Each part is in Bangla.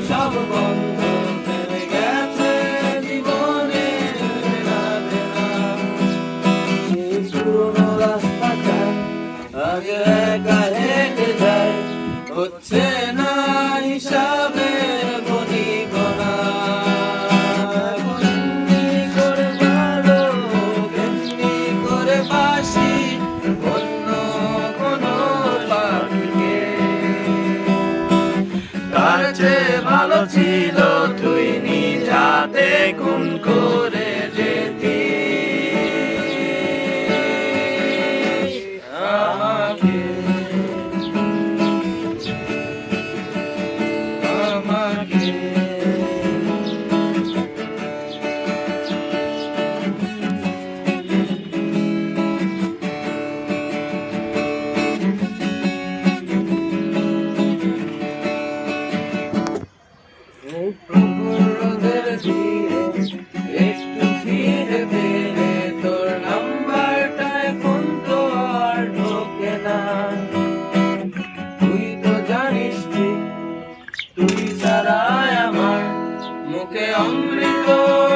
সব বন্ধ চেয়ে ভালো ছিল তুই নিজাতে খুন করে। que hombre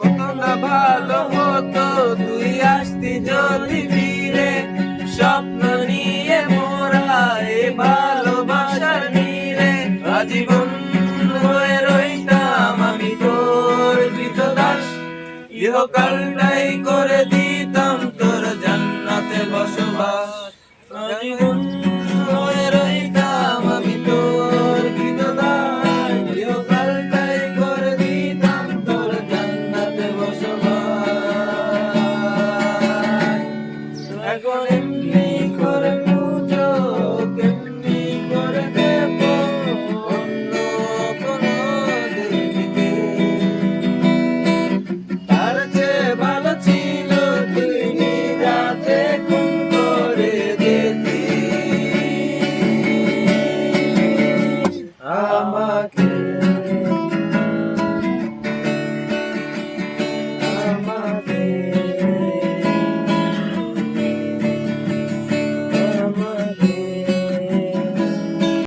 কত না ভালো হতো, তুই আসতি যদি ফিরে। স্বপ্ন নিয়ে মোরা এ ভালোবাসার নিরে আজীবন হয়ে রইতাম আমি তোর কৃত দাস ইহকালটাই করে দিতাম তোর জান্নাতে বসবাস। In me.